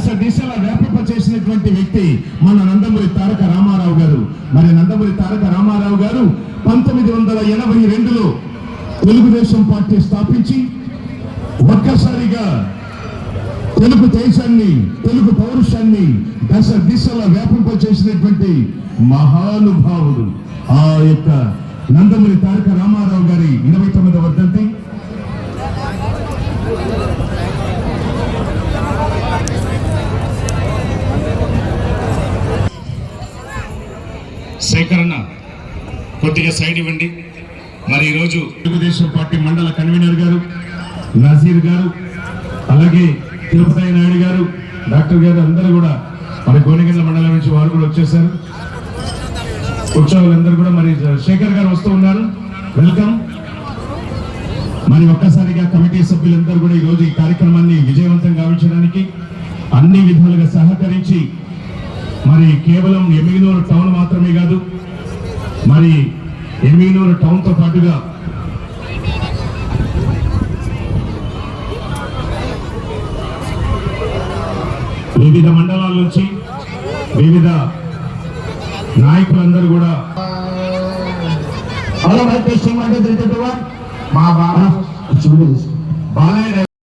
అసలు దిశలా వ్యాపింప చేసినటువంటి వ్యక్తి మన నందమూరి తారక రామారావు గారు. మరి నందమూరి తారక రామారావు గారు పంతొమ్మిది వందల ఎనభై రెండులో తెలుగుదేశం పార్టీ స్థాపించి ఒక్కసారిగా తెలుగు దేశాన్ని తెలుగు పౌరుషాన్ని దశ దిశల వ్యాపింప చేసినటువంటి మహానుభావుడు ఆ యొక్క నందమూరి తారక రామారావు గారి ఇరవై తొమ్మిదవ సేకరణ కొద్దిగా సైడ్ ఇవ్వండి. మరి ఈరోజు తెలుగుదేశం పార్టీ మండల కన్వీనర్ గారు నజీర్ గారు అలాగే తిరుపతి నాయుడు గారు డాక్టర్ గారు అందరూ కూడా మరి గోనెగండ్ల మండలం నుంచి వారు కూడా వచ్చేసారు. ఉత్సవాలందరూ కూడా మరి శేఖర్ గారు వస్తూ ఉన్నారు. వెల్కమ్. మరి ఒక్కసారిగా కమిటీ సభ్యులందరూ కూడా ఈరోజు ఈ కార్యక్రమాన్ని విజయవంతం గావించడానికి అన్ని విధాలుగా సహకరించి మరి కేవలం ఎమిగినూరు టౌన్ మాత్రమే కాదు మరి ఎమిగినూరు టౌన్తో పాటుగా వివిధ మండలాల నుంచి వివిధ నాయకులందరూ కూడా మా బాబా బాలయ్య